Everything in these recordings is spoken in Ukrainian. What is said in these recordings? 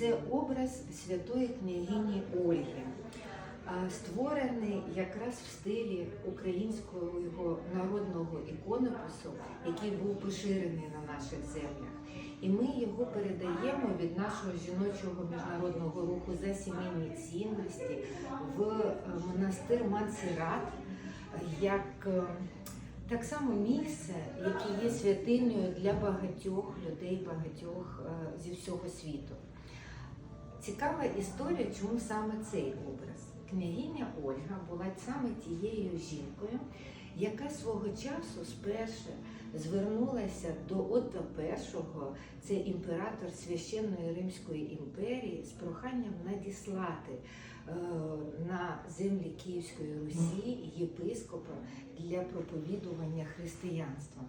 це образ святої княгині Ольги, створений якраз в стилі українського його народного іконопису, який був поширений на наших землях. І ми його передаємо від нашого жіночого міжнародного руху за сімейні цінності в е, монастир Мансерат як е, так само місце, яке є святиною для багатьох людей, багатьох е, зі всього світу. Цікава історія, чому саме цей образ. Княгиня Ольга була саме тією жінкою, яка свого часу спершу звернулася до Отто І, це імператор священної Римської імперії, з проханням надіслати е, на землі Київської Русі єпископа для проповідування християнства.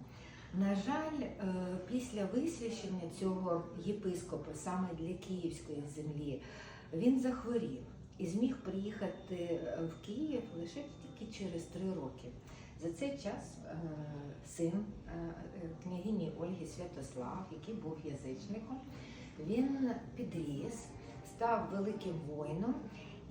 На жаль, е, після висвящення цього єпископа саме для Київської землі він захворів і зміг приїхати е, в Київ лише тільки через три роки. За цей час е, син княгині Ольги Святослав, який був язичником, він підріс, став великим воїном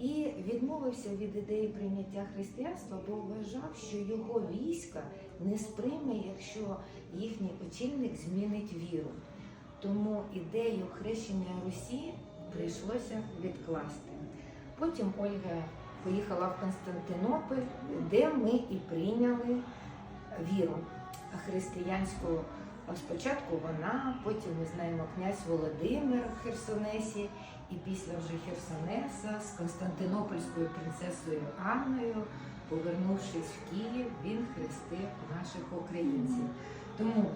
і відмовився від ідеї прийняття християнства, бо вважав, що його війська не сприйме, якщо їхній очільник змінить віру. Тому ідею хрещення Русі прийшлося відкласти. Потім Ольга поїхала в Константинополь, де ми і прийняли віру християнську. Спочатку вона, потім ми знаємо князь Володимир в Херсонесі, і після вже Херсонеса з Константинопольською принцесою Анною, повернувшись в Київ, він хрестив наших українців. Тому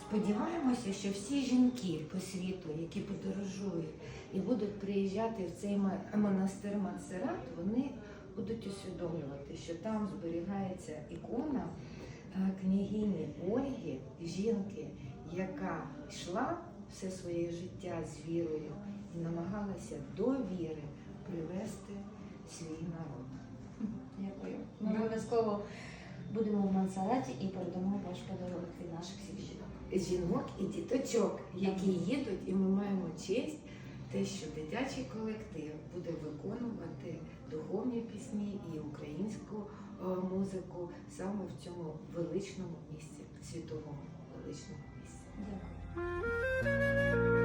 сподіваємося, що всі жінки по світу, які подорожують і будуть приїжджати в цей монастир Мансерат, вони будуть усвідомлювати, що там зберігається ікона княгині Ольги, жінки, яка йшла все своє життя з вірою і намагалася до віри привести свій народ. Дякую. Ми обов'язково будемо в Мансараті і передамо ваш подарунок від наших всіх жінок. Жінок і діточок, які їдуть, і ми маємо честь, те, що дитячий колектив буде виконувати духовні пісні і українську е, музику саме в цьому величному місці, світовому величному місці. Дякую.